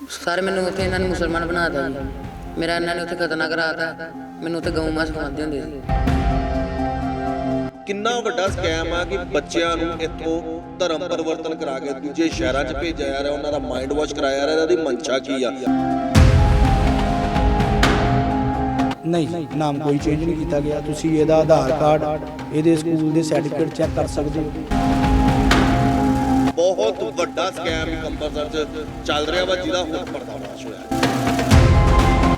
Sir ਮੈਨੂੰ ਉੱਥੇ ਇਹਨਾਂ ਨੇ ਮੁਸਲਮਾਨ ਬਣਾਤਾ ਜੀ। ਮੇਰਾ ਇਹਨਾਂ ਨੇ ਉੱਥੇ ਖਤਨਾ ਕਰਾਤਾ। ਮੈਨੂੰ ਉੱਥੇ ਗਊ ਮਾਸ ਖਵਾਉਂਦੇ ਹੁੰਦੇ ਸੀ। ਕਿੰਨਾ ਵੱਡਾ ਸਕੈਮ ਆ ਕਿ ਬੱਚਿਆਂ ਨੂੰ ਇੱਥੋਂ ਧਰਮ ਪਰਿਵਰਤਨ ਕਰਾ ਕੇ ਦੂਜੇ ਸ਼ਹਿਰਾਂ 'ਚ ਭੇਜਿਆ ਜਾ ਰਿਹਾ ਉਹਨਾਂ ਦਾ ਮਾਈਂਡ ਵਾਸ਼ ਕਰਾਇਆ ਜਾ ਰਿਹਾ ਇਹਦੀ ਮਨਸ਼ਾ ਕੀ ਆ? ਨਹੀਂ ਨਾਮ ਕੋਈ ਚੇਂਜ ਨਹੀਂ ਕੀਤਾ ਗਿਆ। ਤੁਸੀਂ ਇਹਦਾ ਆਧਾਰ ਕਾਰਡ ਇਹਦੇ ਸਕੂਲ ਦੇ ਸਰਟੀਫਿਕੇਟ ਚੈੱਕ ਕਰ ਸਕਦੇ ਹੋ। ਬਹੁਤ ਵੱਡਾ ਸਕੈਮ ਅੰਮ੍ਰਿਤਸਰ 'ਚ ਚੱਲ ਰਿਹਾ ਵਾ ਜਿਹਦਾ ਹੁਣ ਪਰਦਾਫਾਸ਼ ਹੋਇਆ।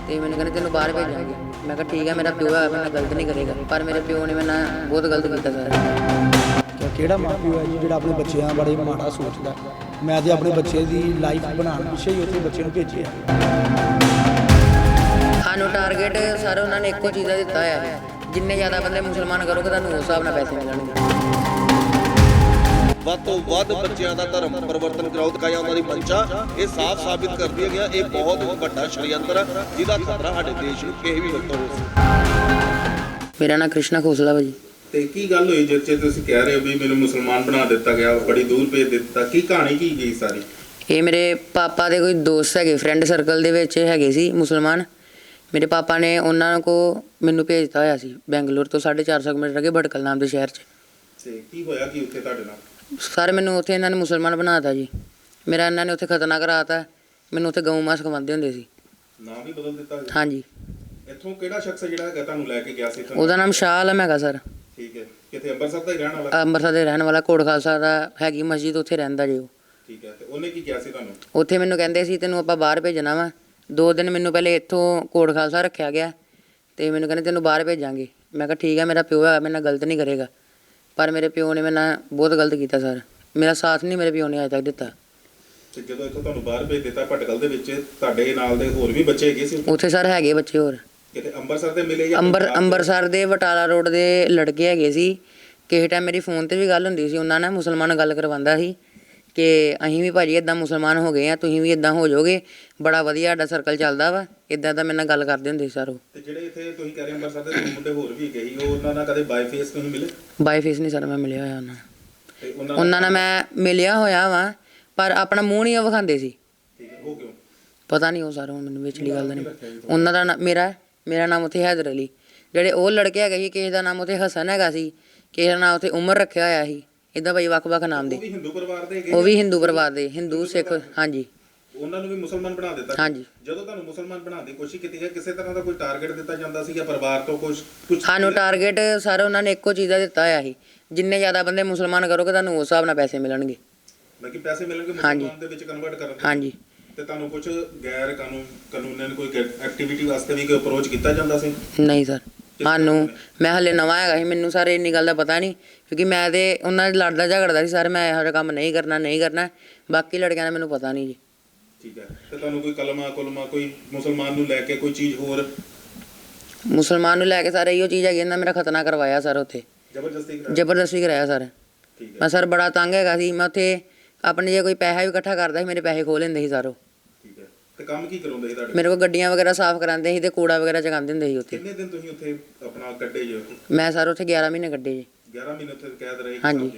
ਤੇ ਮੈਨੂੰ ਕਹਿੰਦੇ ਤੈਨੂੰ ਬਾਹਰ ਭੇਜਾਂਗੇ। ਮੈਂ ਕਿਹਾ ਠੀਕ ਹੈ ਮੇਰਾ ਪਿਓ ਹੈ ਮੈਂ ਗਲਤ ਨਹੀਂ ਕਰੇਗਾ। ਪਰ ਮੇਰੇ ਪਿਓ ਨੇ ਮੇਰੇ ਨਾਲ ਬਹੁਤ ਗਲਤ ਕੀਤਾ ਸਰ। ਕਿਹੜਾ ਮਾਪਿਓ ਹੈ ਜੀ ਜਿਹੜਾ ਆਪਣੇ ਬੱਚਿਆਂ ਬਾਰੇ ਮਾੜਾ ਸੋਚਦਾ? ਮੈਂ ਤੇ ਆਪਣੇ ਬੱਚੇ ਦੀ ਲਾਈਫ ਬਣਾਉਣ ਪਿੱਛੇ ਹੀ ਉੱਥੇ ਬੱਚੇ ਨੂੰ ਭੇਜਿਆ। ਸਾਨੂੰ ਟਾਰਗੇਟ ਸਰ ਉਹਨਾਂ ਨੇ ਇੱਕੋ ਚੀਜ਼ ਦਾ ਦਿੱਤਾ ਹੈ ਜਿੰਨੇ ਜ਼ਿਆਦਾ ਬੰਦੇ ਮੁਸਲਮਾਨ ਕਰੋਗੇ ਤੁਹਾਨੂੰ ਉਸ ਹਿਸਾਬ ਨਾਲ ਪੈਸੇ ਮਿਲਣਗੇ। ਵੱਧ ਤੋਂ ਵੱਧ ਬੱਚਿਆਂ ਦਾ ਧਰਮ ਪਰਿਵਰਤਨ ਕਰਾਉ ਦਿਖਾਇਆ ਉਹਨਾਂ ਦੀ ਮਨਸ਼ਾ ਇਹ ਸਾਫ਼ ਸਾਬਿਤ ਕਰਦੀ ਹੈ ਕਿ ਇਹ ਬਹੁਤ ਵੱਡਾ ਸ਼ਰੀਅੰਤਰ ਆ ਜਿਹਦਾ ਖਤਰਾ ਸਾਡੇ ਦੇਸ਼ ਨੂੰ ਕਿਸੇ ਵੀ ਵਕਤ ਹੋ ਸਕਦਾ ਮੇਰਾ ਨਾਮ ਕ੍ਰਿਸ਼ਨਾ ਖੋਸਲਾ ਭਾਜੀ ਤੇ ਕੀ ਗੱਲ ਹੋਈ 'ਚ ਤੁਸੀਂ ਕਹਿ ਰਹੇ ਹੋ ਵੀ ਮੈਨੂੰ ਮੁਸਲਮਾਨ ਬਣਾ ਦਿੱਤਾ ਗਿਆ ਬੜੀ ਦੂਰ ਭੇਜ ਦਿੱਤਾ ਕੀ ਕਹਾਣੀ ਕੀ ਗਈ ਸਾਰੀ? ਇਹ ਮੇਰੇ ਪਾਪਾ ਦੇ ਕੋਈ ਦੋਸਤ ਹੈਗੇ ਫਰੈਂਡ ਸਰਕਲ ਦੇ ਵਿੱਚ ਹੈਗੇ ਸੀ ਮੁਸਲਮਾਨ। ਮੇਰੇ ਪਾਪਾ ਨੇ ਉਹਨਾਂ ਕੋ ਮੈਨੂੰ ਭੇਜਤਾ ਹੋਇਆ ਸੀ ਬੈਂਗਲੌਰ ਤੋਂ 450 ਕਿਲੋਮੀਟਰ ਅੱਗੇ ਭਟਕਲ ਨਾਮ ਦੇ ਸ਼ਹਿਰ 'ਚ। ਤੇ ਕੀ ਹੋਇਆ ਕੀ ਉੱਥੇ ਤੁਹਾਡੇ ਨਾਲ? ਸਰ ਮੈਨੂੰ ਉੱਥੇ ਇਹਨਾਂ ਨੇ ਮੁਸਲਮਾਨ ਬਣਾਤਾ ਜੀ। ਮੇਰਾ ਇਹਨਾਂ ਨੇ ਉੱਥੇ ਖਤਨਾ ਕਰਾਤਾ। ਮੈਨੂੰ ਉੱਥੇ ਗਊ ਮਾਸ ਖਵਾਉਂਦੇ ਹੁੰਦੇ ਸੀ। ਨਾਮ ਵੀ ਬਦਲ ਦਿੱਤਾ ਗਿਆ ਹਾਂਜੀ। ਇੱਥੋਂ ਕਿਹੜਾ ਸ਼ਖਸ ਹੈ ਜਿਹੜਾ ਹੈਗਾ ਤੁਹਾਨੂੰ ਲੈ ਕੇ ਗਿਆ ਸੀ ਇੱਥੋਂ? ਉਹਦਾ ਨਾਮ ਸ਼ਾਹ ਆਲਮ ਹੈਗਾ ਸਰ। ਠੀਕ ਹੈ। ਕਿਤੇ ਅੰਮ੍ਰਿਤਸਰ ਦਾ ਹੀ ਰਹਿਣ ਵਾਲਾ? ਅੰਮ੍ਰਿਤਸਰ ਦੇ ਰਹਿਣ ਵਾਲਾ ਕੋਟ ਖਾਲਸਾ ਦਾ ਹੈਗੀ ਮਸਜਿਦ ਉੱਥੇ ਰਹਿੰਦਾ ਜੀ ਉਹ। ਠੀਕ ਹੈ। ਤੇ ਉਹਨੇ ਕੀ ਕਿਹਾ ਸੀ ਤੁਹਾਨੂੰ? ਉੱਥੇ ਮੈਨੂੰ ਕਹਿੰਦੇ ਸੀ ਤੈਨੂੰ ਆਪਾਂ ਬਾਹਰ ਭੇਜਣਾ ਵਾ। ਦੋ ਦਿਨ ਮੈਨੂੰ ਪਹਿਲੇ ਇੱਥੋਂ ਕੋਟ ਖਾਲਸਾ ਰੱਖਿਆ ਗਿਆ ਤੇ ਮੈਨੂੰ ਕਹਿੰਦੇ ਤੈਨੂੰ ਬਾਹਰ ਭੇਜਾਂਗੇ। ਮੈਂ ਕਿਹਾ ਠੀਕ ਹੈ ਮੇਰਾ ਪਿਓ ਹੈ ਮੇਰੇ ਨਾਲ ਗਲਤ ਨਹੀਂ ਕਰੇਗਾ। ਪਰ ਮੇਰੇ ਪਿਓ ਨੇ ਮੇਰੇ ਨਾਲ ਬਹੁਤ ਗਲਤ ਕੀਤਾ ਸਰ। ਮੇਰਾ ਸਾਥ ਨਹੀਂ ਮੇਰੇ ਪਿਓ ਨੇ ਅਜੇ ਤੱਕ ਦਿੱਤਾ। ਤੇ ਜਦੋਂ ਇੱਥੋਂ ਤੁਹਾਨੂੰ ਬਾਹਰ ਭੇਜ ਦਿੱਤਾ ਭਟਕਲ ਦੇ ਵਿੱਚ ਤੁਹਾਡੇ ਨਾਲ ਦੇ ਹੋਰ ਵੀ ਬੱਚੇ ਹੈਗੇ ਸੀ ਉੱਥੇ? ਸਰ ਹੈਗੇ ਬੱਚੇ ਹੋਰ। ਕਿਤੇ ਅੰਮ੍ਰਿਤਸਰ ਦੇ ਮਿਲੇ ਜਾਂ ਅੰਬਰ? ਅੰਮ੍ਰਿਤਸਰ ਦੇ ਬਟਾਲਾ ਰੋਡ ਦੇ ਲੜਕੇ ਹੈਗੇ ਸੀ। ਕਿਸੇ ਟਾਈਮ ਮੇਰੀ ਫੋਨ ਤੇ ਵੀ ਗੱਲ ਹੁੰਦੀ ਸੀ ਉਹਨਾਂ ਨਾਲ ਮੁਸਲਮਾਨ ਗੱਲ ਕਰਵਾਉਂਦਾ ਸੀ। ਕਿ ਅਸੀਂ ਵੀ ਭਾਜੀ ਇਦਾਂ ਮੁਸਲਮਾਨ ਹੋ ਗਏ ਆ ਤੁਸੀਂ ਵੀ ਇਦਾਂ ਹੋ ਜਾਓਗੇ। ਬੜਾ ਵਧੀਆ ਸਾਡਾ ਸਰਕਲ ਚੱਲਦਾ ਵਾ ਇਦਾਂ ਤਾਂ ਮੇਰੇ ਨਾਲ ਗੱਲ ਕਰਦੇ ਹੁੰਦੇ ਸੀ ਸਰ। ਉਹ ਤੇ ਜਿਹੜੇ ਇੱਥੇ ਤੁਸੀਂ ਕਹਿ ਰਹੇ ਅੰਮ੍ਰਿਤਸਰ ਦੇ ਦੋ ਮੁੰਡੇ ਹੋਰ ਵੀ ਗਏ ਸੀ ਉਹ ਉਹਨਾਂ ਨਾਲ ਕਦੇ ਬਾਈ ਫੇਸ ਤੁਸੀਂ ਮਿਲੇ? ਬਾਈ ਫੇਸ ਨਹੀਂ ਸਰ ਮੈਂ ਮਿਲਿਆ ਹੋਇਆ ਉਹਨਾਂ ਨਾਲ। ਤੇ ਉਹਨਾਂ ਉਹਨਾਂ ਨਾਲ ਮੈਂ ਮਿਲਿਆ ਹੋਇਆ ਵਾਂ ਪਰ ਆਪਣਾ ਮੂੰਹ ਨਹੀਂ ਉਹ ਵਿਖਾਉਂਦੇ ਸੀ। ਠੀਕ ਹੈ ਉਹ ਕਿਉਂ? ਪਤਾ ਨਹੀਂ ਉਹ ਸਰ ਹੁਣ ਮੈਨੂੰ ਵਿਚਲੀ ਗੱਲ ਦਾ ਨਹੀਂ ਉਹਨਾਂ ਦਾ ਨਾਂ- ਮੇਰਾ ਮੇਰਾ ਨਾਮ ਉੱਥੇ ਹੈਦਰ ਅਲੀ। ਜਿਹੜੇ ਉਹ ਲੜਕੇ ਹੈਗੇ ਸੀ ਕਿਸੇ ਦਾ ਨਾਮ ਉੱਥੇ ਹਸਨ ਹੈਗਾ ਸੀ ਕਿਸੇ ਦਾ ਨਾਮ ਉੱਥੇ ਉਮਰ ਰੱਖਿਆ ਹੋਇਆ ਸੀ। ਇਦਾਂ ਭਾਈ ਵੱਖ-ਵੱਖ ਨਾਮ ਉਹ ਦੇ ਵੀ ਹਿੰਦੂ ਪਰਿਵਾਰ ਦੇ ਹੈਗੇ ਉਹ ਵੀ ਹਿੰਦੂ ਪਰਿਵਾਰ ਦੇ ਹਿੰਦੂ ਸਿੱਖ ਹਾਂਜੀ। ਉਹਨਾਂ ਨੂੰ ਵੀ ਮੁਸਲਮਾਨ ਬਣਾ ਦਿੱਤਾ। ਹਾਂਜੀ। ਜਦੋਂ ਤੁਹਾਨੂੰ ਮੁਸਲਮਾਨ ਬਣਾਉਣ ਦੀ ਕੋਸ਼ਿਸ਼ ਕੀਤੀ ਹੈ ਕਿਸੇ ਤਰ੍ਹਾਂ ਦਾ ਕੋਈ ਟਾਰਗੇਟ ਦਿੱਤਾ ਜਾਂਦਾ ਸੀ ਜਾਂ ਪਰਿਵਾਰ ਤੋਂ ਕੁਝ ਕੁਝ ਸਾਨੂੰ ਟਾਰਗੇਟ ਸਰ ਉਹਨਾਂ ਨੇ ਇੱਕੋ ਚੀਜ਼ ਦਾ ਦਿੱਤਾ ਹੋਇਆ ਸੀ। ਜਿੰਨੇ ਜ਼ਿਆਦਾ ਬੰਦੇ ਮੁਸਲਮਾਨ ਕਰੋਗੇ ਤੁਹਾਨੂੰ ਉਸ ਹਿਸਾਬ ਨਾਲ ਪੈਸੇ ਮਿਲਣਗੇ। ਕਿ ਪੈਸੇ ਮਿਲਣਗੇ। ਮੁਸਲਮਾਨ ਦੇ ਵਿੱਚ ਕਨਵਰਟ ਕਰਨ ਦੇ ਹਾਂਜੀ। ਤੇ ਤੁਹਾਨੂੰ ਕੁਝ ਗੈਰ ਕਾਨੂੰਨ ਕਾਨੂੰਨ ਕੋਈ ਐਕਟੀਵਿਟੀ ਵਾਸਤੇ ਵੀ ਕੋਈ ਅਪਰੋਚ ਕੀਤਾ ਜਾਂਦਾ ਸੀ? ਨਹੀਂ ਸਰ। ਸਾਨੂੰ ਮੈਂ ਹਲੇ ਨਵਾਂ ਹੈਗਾ ਸੀ ਮੈਨੂੰ ਸਾਰੇ ਇੰਨੀ ਗੱਲ ਦਾ ਪਤਾ ਨਹੀਂ। ਕਿਉਂਕਿ ਮੈਂ ਤੇ ਉਹਨਾਂ ਨਾਲ ਲੜਦਾ ਝਗੜਦਾ ਸੀ ਸਰ ਮੈਂ ਇਹੋ ਜਿਹਾ ਕੰਮ ਨਹੀਂ ਕਰਨਾ ਨਹੀਂ ਕਰਨਾ। ਬਾਕੀ ਲੜਕਿਆਂ ਦਾ ਮੈਨੂੰ ਪਤਾ ਨਹੀਂ ਜੀ। ਠੀਕ ਹੈ। ਤੇ ਤੁਹਾਨੂੰ ਕੋਈ ਕਲਮਾ ਕੁਲਮਾ ਕੋਈ ਮੁਸਲਮਾਨ ਨੂੰ ਲੈ ਕੇ ਕੋਈ ਚੀਜ਼ ਹੋਰ? ਮੁਸਲਮਾਨ ਨੂੰ ਲੈ ਕੇ ਸਾਰੇ ਇਹੋ ਚੀਜ਼ ਹੈਗੀ ਇਹਨਾਂ ਮੇਰਾ ਖਤਨਾ ਕਰਵਾਇਆ ਸਰ ਉੱਥੇ। ਜ਼ਬਰਦਸਤੀ ਕਰਾ ਜ਼ਬਰਦਸਤੀ ਕਰਾਇਆ ਸਰ। ਠੀਕ ਹੈ। ਮੈਂ ਸਰ ਬੜਾ ਤੰਗ ਹੈਗਾ ਸੀ ਮੈਂ ਉੱਥੇ ਆਪਣੇ ਜੇ ਕੋਈ ਪੈਸਾ ਵੀ ਇਕੱਠਾ ਕਰਦਾ ਸੀ ਮੇਰੇ ਪੈਸੇ ਖੋਹ ਲੈਂਦੇ ਸੀ ਸਾਰੋ ਠੀਕ ਹੈ। ਤੇ ਕੰਮ ਕੀ ਕਰਾਉਂਦੇ ਸੀ ਤੁਹਾਡੇ? ਮੇਰੇ ਕੋਲ ਗੱਡੀਆਂ ਵਗੈਰਾ ਸਾਫ਼ ਕਰਾਉਂਦੇ ਸੀ ਤੇ ਕੂੜਾ ਵਗੈਰਾ ਚਕਾਉਂਦੇ ਹੁੰਦੇ ਸੀ ਉੱਥੇ। ਕਿੰਨੇ ਦਿਨ ਤੁਸੀਂ ਉੱਥੇ ਆਪਣਾ ਕੱਢੇ ਜੋ? ਮੈਂ ਸਰ ਉੱਥੇ 11 ਮਹੀਨੇ ਕੱਢੇ ਜੀ। 11 ਮਹੀਨੇ ਉੱਥੇ ਕੈਦ ਰਹੇ ਇੱਕ ਹਾਂਜੀ।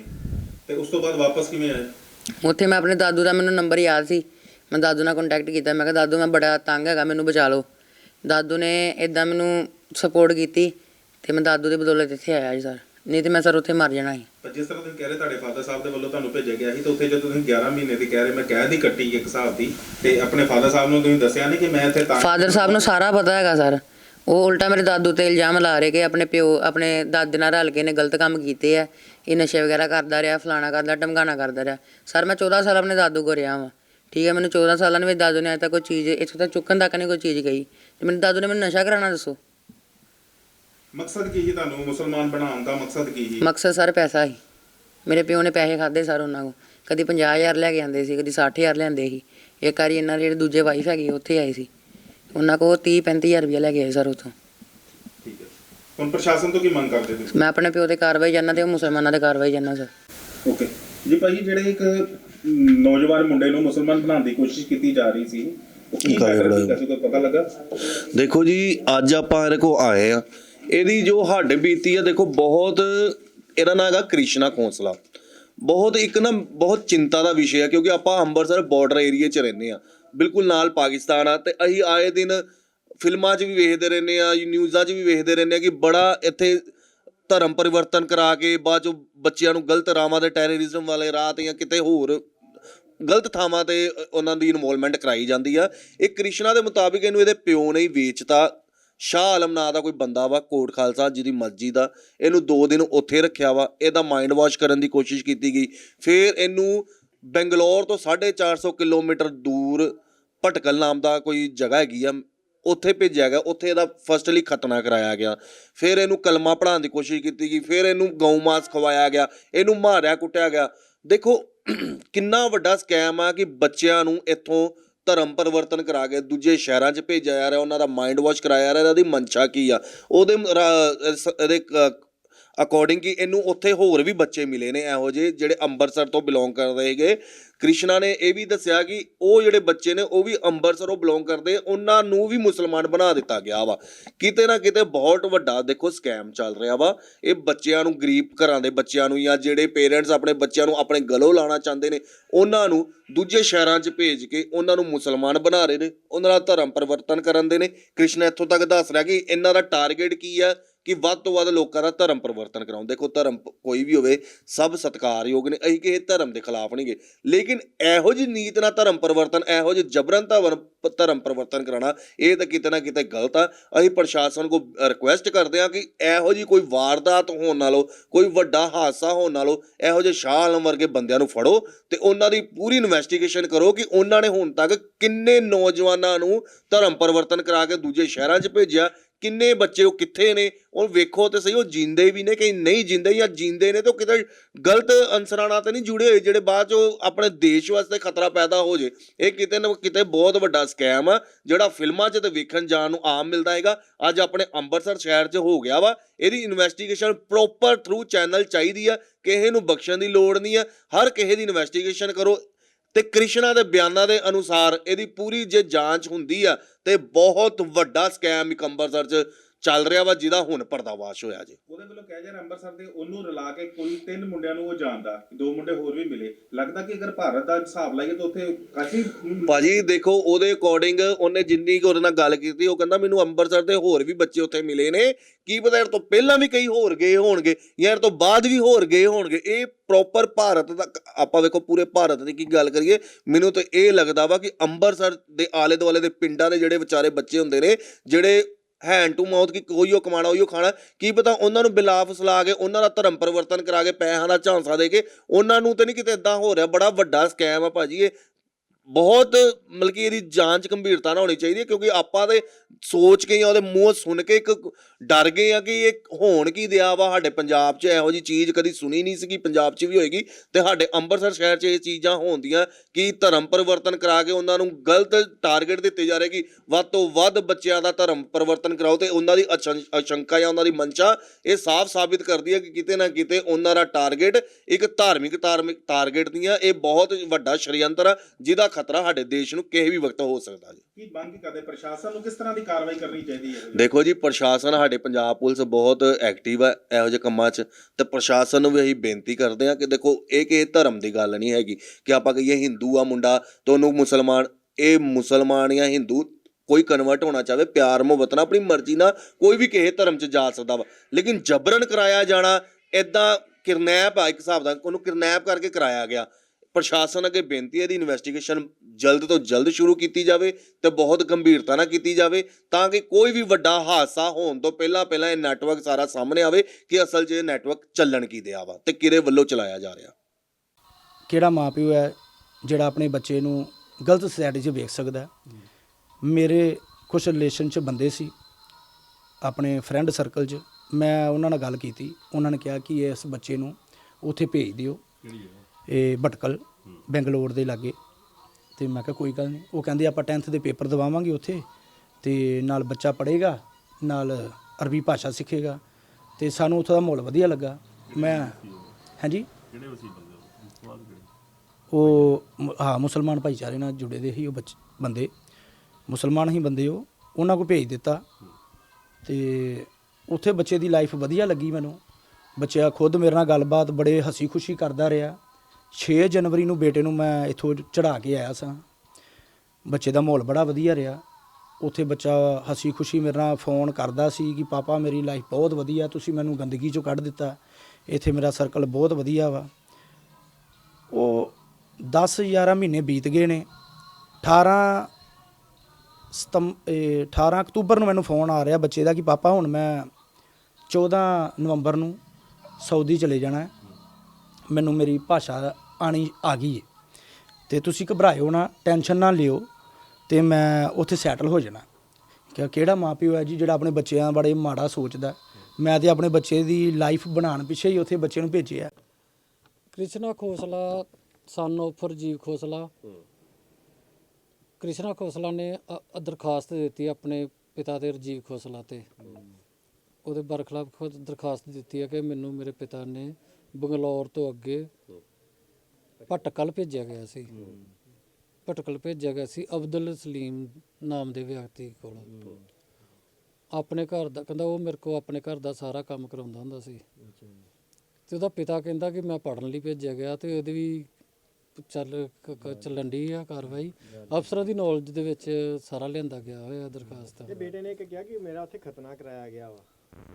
ਤੇ ਉਸ ਤੋਂ ਬਾਅਦ ਵਾਪਸ ਕਿਵੇਂ ਆਏ? ਉੱਥੇ ਮੈਂ ਆਪਣੇ ਦਾਦੂ ਦਾ ਮੈਨੂੰ ਨੰਬਰ ਯਾਦ ਸੀ। ਮੈਂ ਦਾਦੂ ਨਾਲ ਕੰਟੈਕਟ ਕੀਤਾ। ਮੈਂ ਕਿਹਾ ਦਾਦੂ ਮੈਂ ਬੜਾ ਤੰਗ ਹੈਗਾ ਮੈਨੂੰ ਬਚਾ ਲਓ। ਦਾਦੂ ਨੇ ਇਦਾਂ ਮੈਨੂੰ ਸਪੋਰਟ ਕੀਤੀ ਤੇ ਮੈਂ ਦਾਦੂ ਦੀ ਬਦੌਲਤ ਇੱਥੇ ਆਇਆ ਜੀ ਸਰ। ਨਹੀਂ ਤੇ ਮੈਂ ਸਰ ਉੱਥੇ ਮਰ ਜਾਣਾ ਸੀ। ਪਰ ਜਿਸ ਤਰ੍ਹਾਂ ਤੁਸੀਂ ਕਹਿ ਰਹੇ ਤੁਹਾਡੇ ਫਾਦਰ ਸਾਹਿਬ ਦੇ ਵੱਲੋਂ ਤੁਹਾਨੂੰ ਭੇਜਿਆ ਗਿਆ ਸੀ ਤਾਂ ਉੱਥੇ ਜਦੋਂ ਤੁਸੀਂ 11 ਮਹੀਨੇ ਦੀ ਕਹਿ ਰਹੇ ਮੈਂ ਕੈਦ ਹੀ ਕੱਟੀ ਇੱਕ ਹਿਸਾਬ ਦੀ ਤੇ ਆਪਣੇ ਫਾਦਰ ਸਾਹਿਬ ਨੂੰ ਤੁਸੀਂ ਦੱਸਿਆ ਨਹੀਂ ਕਿ ਮੈਂ ਇੱਥੇ ਤਾਂ ਫਾਦਰ ਸਾਹਿਬ ਨੂੰ ਸਾਰਾ ਪਤਾ ਹੈਗਾ ਸਰ। ਉਹ ਉਲਟਾ ਮੇਰੇ ਦਾਦੂ ਤੇ ਇਲਜ਼ਾਮ ਲਾ ਰਹੇ ਕਿ ਆਪਣੇ ਪਿਓ ਆਪਣੇ ਦਾਦੇ ਨਾਲ ਰਲ ਕੇ ਨੇ ਗਲਤ ਕੰਮ ਕੀਤੇ ਆ। ਇਹ ਨਸ਼ੇ ਵਗੈਰਾ ਕਰਦਾ ਰਿਹਾ ਫਲਾਣਾ ਕਰਦਾ ਟਮਕਾਣਾ ਕਰਦਾ ਰਿਹਾ। ਸਰ ਮੈਂ 14 ਸਾਲ ਆਪਣੇ ਦਾਦੂ ਕੋਲ ਰਿਹਾ ਵਾਂ। ਠੀਕ ਹੈ ਮੈਨੂੰ 14 ਸਾਲਾਂ ਦੇ ਵਿੱਚ ਦਾਦੂ ਨੇ ਅਜੇ ਤੱਕ ਕੋਈ ਚੀਜ਼ ਇੱਥੋਂ ਤੱਕ ਚੁੱਕਣ ਤੱਕ ਨਹੀਂ ਕੋਈ ਚੀਜ਼ ਗਈ ਤੇ ਮੇਰੇ ਦਾਦੂ ਨੇ ਮੈਨੂੰ ਨਸ਼ਾ ਕਰਾਉਣਾ ਦੱਸੋ। ਮਕਸਦ ਕੀ ਸੀ ਤੁਹਾਨੂੰ? ਮੁਸਲਮਾਨ ਬਣਾਉਣ ਦਾ ਮਕਸਦ ਕੀ ਸੀ? ਮਕਸਦ ਸਰ ਪੈਸਾ ਹੀ ਮੇਰੇ ਪਿਓ ਨੇ ਪੈਸੇ ਖਾਦੇ ਸਰ ਉਹਨਾਂ ਕੋ ਕਦੀ 50000 ਲੈ ਕੇ ਆਂਦੇ ਸੀ ਕਦੀ 60000 ਲੈਂਦੇ ਸੀ। ਇੱਕ ਵਾਰੀ ਇਹਨਾਂ ਦੇ ਜਿਹੜੇ ਦੂਜੇ ਵਾਈਫ ਹੈਗੇ ਉੱਥੇ ਆਏ ਸੀ। ਉਹਨਾਂ ਕੋ 30 35000 ਰੁਪਇਆ ਲੈ ਕੇ ਆਏ ਸਰ ਉੱਥੋਂ। ਠੀਕ ਹੈ। ਹੁਣ ਪ੍ਰਸ਼ਾਸਨ ਤੋਂ ਕੀ ਮੰਗ ਕਰਦੇ ਤੁਸੀਂ? ਮੈਂ ਆਪਣੇ ਪਿਓ ਤੇ ਕਾਰਵਾਈ ਜਾਣਾ ਤੇ ਉਹ ਮੁਸਲਮਾਨਾਂ ਤੇ ਕਾਰਵਾਈ ਜਾਣਾ ਸਰ। ਓਕੇ ਜੀ ਭਾਈ ਜਿਹੜੇ ਇੱਕ ਨੌਜਵਾਨ ਮੁੰਡੇ ਨੂੰ ਮੁਸਲਮਾਨ ਬਣਾਉਣ ਦੀ ਕੋਸ਼ਿਸ਼ ਕੀਤੀ ਜਾ ਰਹੀ ਸੀ ਉਹ ਕੀ ਕਾਰਨ ਸੀ? ਕਿਸੇ ਕੋਈ ਪਤਾ ਲੱਗਾ? ਦੇਖੋ ਜੀ ਅੱਜ ਆਪਾਂ ਇਹਦੇ ਕੋ ਆਏ ਆ ਇਹਦੀ ਜੋ ਹੱਡ ਬੀਤੀ ਆ ਦੇਖੋ ਬਹੁਤ ਇਹਦਾ ਨਾਂ ਹੈਗਾ ਕ੍ਰਿਸ਼ਨਾ ਖੋਸਲਾ ਬਹੁਤ ਇੱਕ ਨਾ ਬਹੁਤ ਚਿੰਤਾ ਦਾ ਵਿਸ਼ੇ ਕਿਉਂਕਿ ਆਪਾਂ ਅੰਮ੍ਰਿਤਸਰ ਬਾਰਡਰ ਏਰੀਆ 'ਚ ਰਹਿੰਦੇ ਆ ਬਿਲਕੁਲ ਨਾਲ ਪਾਕਿਸਤਾਨ ਆ ਤੇ ਅਸੀਂ ਆਏ ਦਿਨ ਫਿਲਮਾਂ 'ਚ ਵੀ ਵੇਖਦੇ ਰਹਿੰਦੇ ਆ, ਨਿਊਜ਼ਾਂ 'ਚ ਵੀ ਵੇਖਦੇ ਰਹਿੰਦੇ ਆ ਕਿ ਬੜਾ ਇੱਥੇ ਧਰਮ ਪਰਿਵਰਤਨ ਕਰਾ ਕੇ ਬਾਅਦ 'ਚੋਂ ਬੱਚਿਆਂ ਨੂੰ ਗਲਤ ਰਾਹਾਂ ਤੇ ਟੈਰਰਿਜ਼ਮ ਵਾਲੇ ਰਾਹ ਤੇ ਜਾਂ ਕਿਤੇ ਹੋਰ ਗਲਤ ਥਾਵਾਂ ਤੇ ਉਹਨਾਂ ਦੀ ਇਨਵੋਲਵਮੈਂਟ ਕਰਾਈ ਜਾਂਦੀ ਆ। ਇਹ ਕ੍ਰਿਸ਼ਨਾ ਦੇ ਮੁਤਾਬਿਕ ਇਹਨੂੰ ਇਹਦੇ ਪਿਓ ਨੇ ਹੀ ਵੇਚਤਾ। ਸ਼ਾਹ ਆਲਮ ਨਾਂ ਦਾ ਕੋਈ ਬੰਦਾ ਵਾ, ਕੋਟ ਖਾਲਸਾ, ਜਿਹਦੀ ਮਰਜ਼ੀ ਦਾ। ਇਹਨੂੰ 2 ਦਿਨ ਉੱਥੇ ਰੱਖਿਆ ਵਾ। ਇਹਦਾ ਮਾਈਂਡ ਵਾਸ਼ ਕਰਨ ਦੀ ਕੋਸ਼ਿਸ਼ ਕੀਤੀ ਗਈ। ਫਿਰ ਇਹਨੂੰ ਬੰਗਲੌਰ ਤੋਂ 450 ਕਿਲੋਮੀਟਰ ਦੂਰ ਭਟਕਲ ਨਾਮ ਦਾ ਕੋਈ ਜਗ੍ਹਾ ਹੈਗੀ ਆ, ਉੱਥੇ ਭੇਜਿਆ ਗਿਆ, ਉੱਥੇ ਇਹਦਾ ਫਸਟਲੀ ਖਤਨਾ ਕਰਾਇਆ ਗਿਆ। ਫਿਰ ਇਹਨੂੰ ਕਲਮਾ ਪੜ੍ਹਾਉਣ ਦੀ ਕੋਸ਼ਿਸ਼ ਕੀਤੀ ਗਈ, ਫਿਰ ਇਹਨੂੰ ਗਊ ਮਾਸ ਖਵਾਇਆ ਗਿਆ, ਇਹਨੂੰ ਮਾਰਿਆ ਕੁੱਟਿਆ ਗਿਆ। ਦੇਖੋ, ਕਿੰਨਾ ਵੱਡਾ ਸਕੈਮ ਆ ਕਿ ਬੱਚਿਆਂ ਨੂੰ ਇੱਥੋਂ ਧਰਮ ਪਰਿਵਰਤਨ ਕਰਾ ਕੇ ਦੂਜੇ ਸ਼ਹਿਰਾਂ 'ਚ ਭੇਜਿਆ ਜਾ ਰਿਹਾ, ਉਹਨਾਂ ਦਾ ਮਾਈਂਡ ਵਾਸ਼ ਕਰਾਇਆ ਜਾ ਰਿਹਾ, ਇਹਦੀ ਮਨਸ਼ਾ ਕੀ ਆ? ਉਹਦੇ ਮ- ਰਾ- ਇਹਦੇ ਅਕੋਰਡਿੰਗ ਕਿ ਇਹਨੂੰ ਉੱਥੇ ਹੋਰ ਵੀ ਬੱਚੇ ਮਿਲੇ ਨੇ ਇਹੋ ਜਿਹੇ ਜਿਹੜੇ ਅੰਮ੍ਰਿਤਸਰ ਤੋਂ ਬਿਲੋਂਗ ਕਰਦੇ ਹੈਗੇ ਕ੍ਰਿਸ਼ਨਾ ਨੇ ਇਹ ਵੀ ਦੱਸਿਆ ਕਿ ਉਹ ਜਿਹੜੇ ਬੱਚੇ ਨੇ, ਉਹ ਵੀ ਅੰਮ੍ਰਿਤਸਰੋਂ ਬਿਲੋਂਗ ਕਰਦੇ, ਉਹਨਾਂ ਨੂੰ ਵੀ ਮੁਸਲਮਾਨ ਬਣਾ ਦਿੱਤਾ ਗਿਆ ਵਾ। ਕਿਤੇ ਨਾ ਕਿਤੇ ਬਹੁਤ ਵੱਡਾ ਦੇਖੋ ਸਕੈਮ ਚੱਲ ਰਿਹਾ ਵਾ। ਇਹ ਬੱਚਿਆਂ ਨੂੰ ਗਰੀਬ ਘਰਾਂ ਦੇ ਬੱਚਿਆਂ ਨੂੰ ਜਾਂ ਜਿਹੜੇ ਪੇਰੈਂਟਸ ਆਪਣੇ ਬੱਚਿਆਂ ਨੂੰ ਆਪਣੇ ਗਲੋਂ ਲਾਣਾ ਚਾਹੁੰਦੇ ਨੇ, ਉਹਨਾਂ ਨੂੰ ਦੂਜੇ ਸ਼ਹਿਰਾਂ 'ਚ ਭੇਜ ਕੇ ਉਹਨਾਂ ਨੂੰ ਮੁਸਲਮਾਨ ਬਣਾ ਰਹੇ ਨੇ। ਉਹਨਾਂ ਦਾ ਧਰਮ ਪਰਿਵਰਤਨ ਕਰਨ ਦੇ ਨੇ। ਕ੍ਰਿਸ਼ਨ ਇੱਥੋਂ ਤੱਕ ਦੱਸ ਰਿਹਾ ਕਿ ਇਹਨਾਂ ਦਾ ਟਾਰਗੇਟ ਕੀ ਆ? ਕਿ ਵੱਧ ਤੋਂ ਵੱਧ ਲੋਕਾਂ ਦਾ ਧਰਮ ਪਰਿਵਰਤਨ ਕਰਾਉਣ। ਦੇਖੋ, ਧਰਮ ਕੋਈ ਵੀ ਹੋਵੇ, ਸਭ ਸਤਿਕਾਰਯੋਗ ਨੇ, ਅਸੀਂ ਕਿਸੇ ਧਰਮ ਦੇ ਖਿਲਾਫ ਨਹੀਂਗੇ ਲੇਕਿਨ ਇਹੋ ਜਿਹੀ ਨੀਤ ਨਾਲ ਧਰਮ ਪਰਿਵਰਤਨ, ਇਹੋ ਜਿਹੇ ਜਬਰਨ ਧਵਨ ਧਰਮ ਪਰਿਵਰਤਨ ਕਰਾਉਣਾ, ਇਹ ਤਾਂ ਕਿਤੇ ਨਾ ਕਿਤੇ ਗਲਤ ਆ। ਅਸੀਂ ਪ੍ਰਸ਼ਾਸਨ ਕੋ ਰਿਕੁਐਸਟ ਕਰਦੇ ਹਾਂ ਕਿ ਇਹੋ ਜਿਹੀ ਕੋਈ ਵਾਰਦਾਤ ਹੋਣ ਨਾਲੋਂ, ਕੋਈ ਵੱਡਾ ਹਾਦਸਾ ਹੋਣ ਨਾਲੋਂ, ਇਹੋ ਜਿਹੇ ਸ਼ਾਹ ਆਲਮ ਵਰਗੇ ਬੰਦਿਆਂ ਨੂੰ ਫੜੋ ਤੇ ਉਹਨਾਂ ਦੀ ਪੂਰੀ ਇਨਵੈਸਟੀਗੇਸ਼ਨ ਕਰੋ ਕਿ ਉਹਨਾਂ ਨੇ ਹੁਣ ਤੱਕ ਕਿੰਨੇ ਨੌਜਵਾਨਾਂ ਨੂੰ ਧਰਮ ਪਰਿਵਰਤਨ ਕਰਾ ਕੇ ਦੂਜੇ ਸ਼ਹਿਰਾਂ 'ਚ ਭੇਜਿਆ ਕਿੰਨੇ ਬੱਚੇ ਉਹ ਕਿੱਥੇ ਨੇ ਉਹ ਵੇਖੋ ਤੇ ਸਹੀ, ਉਹ ਜਿੰਦੇ ਵੀ ਨੇ ਕਿ ਨਹੀਂ ਜਿੰਦੇ ਜਾਂ ਜਿੰਦੇ ਨੇ ਤੇ ਉਹ ਕਿਤੇ ਗਲਤ ਅਨਸਰਾਂ ਨਾਲ ਤਾਂ ਨਹੀਂ ਜੁੜੇ ਹੋਏ, ਜਿਹੜੇ ਬਾਅਦ ਚ ਉਹ ਆਪਣੇ ਦੇਸ਼ ਵਾਸਤੇ ਖਤਰਾ ਪੈਦਾ ਹੋ ਜੇ। ਇਹ ਕਿਤੇ ਨਾ ਕਿਤੇ ਬਹੁਤ ਵੱਡਾ ਸਕੈਮ ਆ, ਜਿਹੜਾ ਫਿਲਮਾਂ 'ਚ ਤੇ ਵੇਖਣ ਜਾਣ ਨੂੰ ਆਮ ਮਿਲਦਾ ਹੈਗਾ। ਅੱਜ ਆਪਣੇ ਅੰਮ੍ਰਿਤਸਰ ਸ਼ਹਿਰ 'ਚ ਹੋ ਗਿਆ ਵਾ, ਇਹਦੀ ਇਨਵੈਸਟੀਗੇਸ਼ਨ ਪ੍ਰੋਪਰ ਥਰੂ ਚੈਨਲ ਚਾਹੀਦੀ ਆ, ਕਿਸੇ ਨੂੰ ਬਖਸ਼ਣ ਦੀ ਲੋੜ ਨਹੀਂ ਆ। ਹਰ ਕਿਸੇ ਦੀ ਇਨਵੈਸਟੀਗੇਸ਼ਨ ਕਰੋ। ਤੇ ਕ੍ਰਿਸ਼ਨਾ ਦੇ ਬਿਆਨਾਂ ਦੇ ਅਨੁਸਾਰ ਇਹਦੀ ਪੂਰੀ ਜੇ ਜਾਂਚ ਹੁੰਦੀ ਆ ਤੇ ਬਹੁਤ ਵੱਡਾ ਸਕੈਮ ਇੱਕ ਅੰਮ੍ਰਿਤਸਰ 'ਚ ਚੱਲ ਰਿਹਾ ਵਾ ਜਿਹਦਾ ਹੁਣ ਪਰਦਾਵਾਸ਼ ਹੋਇਆ ਜੇ। ਉਹਦੇ ਵੱਲੋਂ ਕਹਿ ਜਾ ਅੰਮ੍ਰਿਤਸਰ ਦੇ ਉਹਨੂੰ ਰਲਾ ਕੇ ਕੁੱਲ ਤਿੰਨ ਮੁੰਡਿਆਂ ਨੂੰ ਉਹ ਜਾਣਦਾ ਦੋ ਮੁੰਡੇ ਹੋਰ ਵੀ ਮਿਲੇ। ਲੱਗਦਾ ਕਿ ਅਗਰ ਭਾਰਤ ਦਾ ਹਿਸਾਬ ਲਾਈਏ ਤਾਂ ਉੱਥੇ ਕਾਫੀ ਭਾਜੀ ਦੇਖੋ ਉਹਦੇ ਅਕੋਰਡਿੰਗ ਉਹਨੇ ਜਿੰਨੀ ਕੁ ਉਹਦੇ ਨਾਲ ਗੱਲ ਕੀਤੀ ਉਹ ਕਹਿੰਦਾ ਮੈਨੂੰ ਅੰਮ੍ਰਿਤਸਰ ਦੇ ਹੋਰ ਵੀ ਬੱਚੇ ਉੱਥੇ ਮਿਲੇ ਨੇ। ਕੀ ਪਤਾ ਇਹ ਤੋਂ ਪਹਿਲਾਂ ਵੀ ਕਈ ਹੋਰ ਗਏ ਹੋਣਗੇ ਇਹ ਤੋਂ ਬਾਅਦ ਵੀ ਹੋਰ ਗਏ ਹੋਣਗੇ। ਇਹ ਪ੍ਰੋਪਰ ਭਾਰਤ ਦਾ ਆਪਾਂ ਵੇਖੋ ਪੂਰੇ ਭਾਰਤ ਦੀ ਕੀ ਗੱਲ ਕਰੀਏ ਮੈਨੂੰ ਤਾਂ ਇਹ ਲੱਗਦਾ ਵਾ ਕਿ ਅੰਮ੍ਰਿਤਸਰ ਦੇ ਆਲੇ ਦੁਆਲੇ ਦੇ ਪਿੰਡਾਂ ਦੇ ਜਿਹੜੇ ਵਿਚਾਰੇ ਬੱਚੇ ਹੁੰਦੇ ਨੇ ਜਿਹੜੇ ਹੈਂਡ ਟੂ ਮਾਊਥ ਕਿ ਕੋਈ ਉਹ ਕਮਾਣਾ ਉਹੀ ਖਾਣਾ, ਕੀ ਪਤਾ ਉਹਨਾਂ ਨੂੰ ਬਿਲਾਫ ਫਸਲਾ ਕੇ, ਉਹਨਾਂ ਦਾ ਧਰਮ ਪਰਿਵਰਤਨ ਕਰਾ ਕੇ ਪੈਸਿਆਂ ਦਾ ਝਾਂਸਾ ਦੇ ਕੇ ਉਹਨਾਂ ਨੂੰ ਤੇ ਨਹੀਂ ਕਿਤੇ ਇਦਾਂ ਹੋ ਰਿਹਾ, ਬੜਾ ਵੱਡਾ ਸਕੈਮ ਆ ਭਾਜੀ ਇਹ। ਬਹੁਤ ਮਤਲਬ ਕਿ ਇਹਦੀ ਜਾਂਚ ਗੰਭੀਰਤਾ ਨਾਲ ਹੋਣੀ ਚਾਹੀਦੀ ਹੈ ਕਿਉਂਕਿ ਆਪਾਂ ਤੇ ਸੋਚ ਕੇ ਜਾਂ ਉਹਦੇ ਮੂੰਹ ਸੁਣ ਕੇ ਇੱਕ ਡਰ ਗਏ ਆ ਕਿ ਇਹ ਹੋਣ ਕੀ ਦਿਆ ਵਾ, ਸਾਡੇ ਪੰਜਾਬ 'ਚ ਇਹੋ ਜੀ ਚੀਜ਼ ਕਦੀ ਸੁਣੀ ਨਹੀਂ ਸੀਗੀ, ਪੰਜਾਬ 'ਚ ਵੀ ਹੋਏਗੀ ਤੇ ਸਾਡੇ ਅੰਮ੍ਰਿਤਸਰ ਸ਼ਹਿਰ 'ਚ ਇਹ ਚੀਜ਼ਾਂ ਹੋਣਦੀਆਂ ਕਿ ਧਰਮ ਪਰਿਵਰਤਨ ਕਰਾ ਕੇ ਉਹਨਾਂ ਨੂੰ ਗਲਤ ਟਾਰਗੇਟ ਦਿੱਤੇ ਜਾ ਰਹੇ ਕਿ ਵੱਧ ਤੋਂ ਵੱਧ ਬੱਚਿਆਂ ਦਾ ਧਰਮ ਪਰਿਵਰਤਨ ਕਰਾਓ ਤੇ ਉਹਨਾਂ ਦੀ ਅਸ਼ੰ- ਅਸ਼ੰਕਾ ਜਾਂ ਉਹਨਾਂ ਦੀ ਮਨਸ਼ਾ ਇਹ ਸਾਫ਼ ਸਾਬਿਤ ਕਰਦੀ ਹੈ ਕਿ ਕਿਤੇ ਨਾ ਕਿਤੇ ਉਹਨਾਂ ਦਾ ਟਾਰਗੇਟ ਇੱਕ ਧਾਰਮਿਕ ਧਾਰਮਿਕ ਟਾਰਗੇਟ ਦੀਆਂ ਇਹ ਬਹੁਤ ਵੱਡਾ ਸ਼ਰੀਅੰਤਰ ਆ, ਜਿਹਦਾ ਖਤਰਾ ਸਾਡੇ ਦੇਸ਼ ਨੂੰ ਕਿਸੇ ਵੀ ਵਕਤ ਹੋ ਸਕਦਾ ਜੀ। ਕੀ ਮੰਗ ਕਰਦੇ ਪ੍ਰਸ਼ਾਸਨ ਨੂੰ? ਕਿਸ ਤਰ੍ਹਾਂ ਦੀ ਕਾਰਵਾਈ ਕਰਨੀ ਚਾਹੀਦੀ ਹੈ ਦੇਖੋ ਜੀ, ਪ੍ਰਸ਼ਾਸਨ ਸਾਡੇ ਪੰਜਾਬ ਪੁਲਿਸ ਬਹੁਤ ਐਕਟਿਵ ਹੈ ਇਹੋ ਜਿਹੇ ਕੰਮਾਂ 'ਚ ਤੇ ਪ੍ਰਸ਼ਾਸਨ ਨੂੰ ਵੀ ਅਸੀਂ ਬੇਨਤੀ ਕਰਦੇ ਹਾਂ ਕਿ ਦੇਖੋ, ਇਹ ਕਿਸੇ ਧਰਮ ਦੀ ਗੱਲ ਨਹੀਂ ਹੈਗੀ ਕਿ ਆਪਾਂ ਕਹੀਏ ਹਿੰਦੂ ਆ ਮੁੰਡਾ, ਤੇ ਉਹਨੂੰ ਮੁਸਲਮਾਨ, ਇਹ ਮੁਸਲਮਾਨ ਜਾਂ ਹਿੰਦੂ ਕੋਈ ਕਨਵਰਟ ਹੋਣਾ ਚਾਹਵੇ, ਪਿਆਰ, ਮੁਹੱਬਤ ਨਾਲ, ਆਪਣੀ ਮਰਜ਼ੀ ਨਾਲ ਕੋਈ ਵੀ ਕਿਸੇ ਧਰਮ 'ਚ ਜਾ ਸਕਦਾ ਵਾ। ਲੇਕਿਨ ਜਬਰਨ ਕਰਾਇਆ ਜਾਣਾ ਇਦਾਂ ਕਿਰਨੈਪ ਆ, ਇੱਕ ਹਿਸਾਬ ਦਾ, ਉਹਨੂੰ ਕਿਰਨੈਪ ਕਰਕੇ ਕਰਾਇਆ ਗਿਆ। ਪ੍ਰਸ਼ਾਸਨ ਅੱਗੇ ਬੇਨਤੀ ਹੈ, ਇਹਦੀ ਇਨਵੈਸਟੀਗੇਸ਼ਨ ਜਲਦ ਤੋਂ ਜਲਦ ਸ਼ੁਰੂ ਕੀਤੀ ਜਾਵੇ ਤੇ ਬਹੁਤ ਗੰਭੀਰਤਾ ਨਾਲ ਕੀਤੀ ਜਾਵੇ ਤਾਂ ਕਿ ਕੋਈ ਵੀ ਵੱਡਾ ਹਾਦਸਾ ਹੋਣ ਤੋਂ ਪਹਿਲਾਂ ਪਹਿਲਾਂ ਇਹ ਨੈਟਵਰਕ ਸਾਰਾ ਸਾਹਮਣੇ ਆਵੇ ਕਿ ਅਸਲ 'ਚ ਇਹ ਨੈਟਵਰਕ ਚੱਲਣ ਕੀ ਦਿਆ ਵਾ ਤੇ ਕਿਹਦੇ ਵੱਲੋਂ ਚਲਾਇਆ ਜਾ ਰਿਹਾ। ਕਿਹੜਾ ਮਾਪਿਓ ਹੈ ਜਿਹੜਾ ਆਪਣੇ ਬੱਚੇ ਨੂੰ ਗਲਤ ਸੋਸਾਇਟੀ 'ਚ ਵੇਖ ਸਕਦਾ? ਮੇਰੇ ਕੁਝ ਰਿਲੇਸ਼ਨ 'ਚ ਬੰਦੇ ਸੀ ਆਪਣੇ ਫਰੈਂਡ ਸਰਕਲ 'ਚ। ਮੈਂ ਉਹਨਾਂ ਨਾਲ ਗੱਲ ਕੀਤੀ ਉਹਨਾਂ ਨੇ ਕਿਹਾ ਕਿ ਇਸ ਬੱਚੇ ਨੂੰ ਉੱਥੇ ਭੇਜ ਦਿਓ। ਇਹ ਭਟਕਲ ਬੈਂਗਲੌਰ ਦੇ ਲਾਗੇ। ਤੇ ਮੈਂ ਕਿਹਾ ਕੋਈ ਗੱਲ ਨਹੀਂ ਉਹ ਕਹਿੰਦੇ ਆਪਾਂ 10th ਦੇ ਪੇਪਰ ਦਵਾਵਾਂਗੇ ਉੱਥੇ ਤੇ ਨਾਲ ਬੱਚਾ ਪੜ੍ਹੇਗਾ ਨਾਲ ਅਰਬੀ ਭਾਸ਼ਾ ਸਿੱਖੇਗਾ ਤੇ ਸਾਨੂੰ ਉੱਥੋਂ ਦਾ ਮਾਹੌਲ ਵਧੀਆ ਲੱਗਾ। ਮੈਂ ਹਾਂਜੀ? ਉਹ ਮ- ਹਾਂ ਮੁਸਲਮਾਨ ਭਾਈਚਾਰੇ ਨਾਲ ਜੁੜੇ ਦੇ ਸੀ ਉਹ ਬੱਚ ਬੰਦੇ। ਮੁਸਲਮਾਨ ਹੀ ਬੰਦੇ ਉਹ ਉਹਨਾਂ ਕੋ ਭੇਜ ਦਿੱਤਾ। ਤੇ ਉੱਥੇ ਬੱਚੇ ਦੀ ਲਾਈਫ ਵਧੀਆ ਲੱਗੀ ਮੈਨੂੰ। ਬੱਚਾ ਖੁਦ ਮੇਰੇ ਨਾਲ ਗੱਲਬਾਤ ਬੜੇ ਹਸੀ ਖੁਸ਼ੀ ਕਰਦਾ ਰਿਹਾ। 6 ਜਨਵਰੀ ਨੂੰ ਬੇਟੇ ਨੂੰ ਮੈਂ ਇੱਥੋਂ ਚੜਾ ਕੇ ਆਇਆ ਸਾਂ। ਬੱਚੇ ਦਾ ਮਾਹੌਲ ਬੜਾ ਵਧੀਆ ਰਿਹਾ। ਉੱਥੇ ਬੱਚਾ ਹਸੀ ਖੁਸ਼ੀ ਮੇਰੇ ਨਾਲ ਫੋਨ ਕਰਦਾ ਸੀ ਕਿ, ਪਾਪਾ, ਮੇਰੀ ਲਾਈਫ ਬਹੁਤ ਵਧੀਆ, ਤੁਸੀਂ ਮੈਨੂੰ ਗੰਦਗੀ ਚੋਂ ਕੱਢ ਦਿੱਤਾ। ਇੱਥੇ ਮੇਰਾ ਸਰਕਲ ਬਹੁਤ ਵਧੀਆ ਵਾ। ਉਹ 10 11 ਮਹੀਨੇ ਬੀਤ ਗਏ ਨੇ। 18 ਸਤੰਬ 18 ਅਕਤੂਬਰ ਨੂੰ ਮੈਨੂੰ ਫੋਨ ਆ ਰਿਹਾ ਬੱਚੇ ਦਾ ਕਿ, ਪਾਪਾ, ਹੁਣ ਮੈਂ 14 ਨਵੰਬਰ ਨੂੰ ਸਾਊਦੀ ਚਲੇ ਜਾਣਾ ਹੈ। ਮੈਨੂੰ ਮੇਰੀ ਭਾਸ਼ਾ ਆਣੀ ਆ ਗਈ ਹੈ ਤੇ ਤੁਸੀਂ ਘਬਰਾਇਓ ਨਾ, ਟੈਨਸ਼ਨ ਨਾ ਲਿਓ ਤੇ ਮੈਂ ਉੱਥੇ ਸੈਟਲ ਹੋ ਜਾਣਾ। ਕਿ ਕਿਹੜਾ ਮਾਪਿਓ ਹੈ ਜੀ ਜਿਹੜਾ ਆਪਣੇ ਬੱਚਿਆਂ ਬਾਰੇ ਮਾੜਾ ਸੋਚਦਾ ਮੈਂ ਤੇ ਆਪਣੇ ਬੱਚੇ ਦੀ ਲਾਈਫ ਬਣਾਉਣ ਪਿੱਛੇ ਹੀ ਉੱਥੇ ਬੱਚੇ ਨੂੰ ਭੇਜਿਆ। ਕ੍ਰਿਸ਼ਨਾ ਖੋਸਲਾ ਸਨ of ਰਜੀਵ ਖੋਸਲਾ। ਕ੍ਰਿਸ਼ਨਾ ਖੋਸਲਾ ਨੇ ਅ- ਦਰਖਾਸਤ ਦਿੱਤੀ ਆਪਣੇ ਪਿਤਾ ਦੇ ਰਜੀਵ ਖੋਸਲਾ ਤੇ। ਉਹਦੇ ਬਰਖਲਾਫ ਖੁਦ ਦਰਖਾਸਤ ਦਿੱਤੀ ਹੈ ਕਿ ਮੈਨੂੰ ਮੇਰੇ ਪਿਤਾ ਨੇ ਬੰਗਲੌਰ ਤੋਂ ਅੱਗੇ ਭਟਕਲ ਭੇਜਿਆ ਗਿਆ ਸੀ। ਭਟਕਲ ਭੇਜਿਆ ਗਿਆ ਸੀ ਅਬਦੁਲ ਸਲੀਮ ਨਾਮ ਦੇ ਵਿਅਕਤੀ ਕੋਲ। ਆਪਣੇ ਘਰ ਦਾ ਕਹਿੰਦਾ ਉਹ ਮੇਰੇ ਕੋਲ ਆਪਣੇ ਘਰ ਦਾ ਸਾਰਾ ਕੰਮ ਕਰਾਉਂਦਾ ਹੁੰਦਾ ਸੀ। ਤੇ ਉਹਦਾ ਪਿਤਾ ਕਹਿੰਦਾ ਕਿ ਮੈਂ ਪੜਨ ਲਈ ਭੇਜਿਆ ਗਿਆ ਤੇ ਉਹਦੀ ਵੀ ਚੱਲ ਕ- ਕ- ਚੱਲਣ ਦੀ ਆ ਕਾਰਵਾਈ। ਅਫਸਰਾਂ ਦੀ ਨੌਲੇਜ ਦੇ ਵਿੱਚ ਸਾਰਾ ਲਿਆਂਦਾ ਗਿਆ ਹੋਇਆ ਦਰਖਾਸਤ। ਤੇ ਬੇਟੇ ਨੇ ਇੱਕ ਕਿਹਾ ਕਿ ਮੇਰਾ ਉੱਥੇ ਖਤਨਾ ਕਰਾਇਆ ਗਿਆ ਵਾ।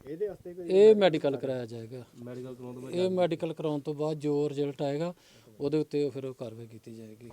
ਇਹਦੇ ਵਾਸਤੇ ਕੋਈ ਇਹ ਮੈਡੀਕਲ ਕਰਾਇਆ? ਜਾਏਗਾ। ਮੈਡੀਕਲ ਕਰਾਉਣ ਤੋਂ ਬਾਅਦ ਇਹ ਮੈਡੀਕਲ ਕਰਾਉਣ ਤੋਂ ਬਾਅਦ ਜੋ ਰਿਜ਼ਲਟ ਆਏਗਾ ਉਹਦੇ ਉੱਤੇ ਫਿਰ ਉਹ ਕਾਰਵਾਈ ਕੀਤੀ ਜਾਏਗੀ।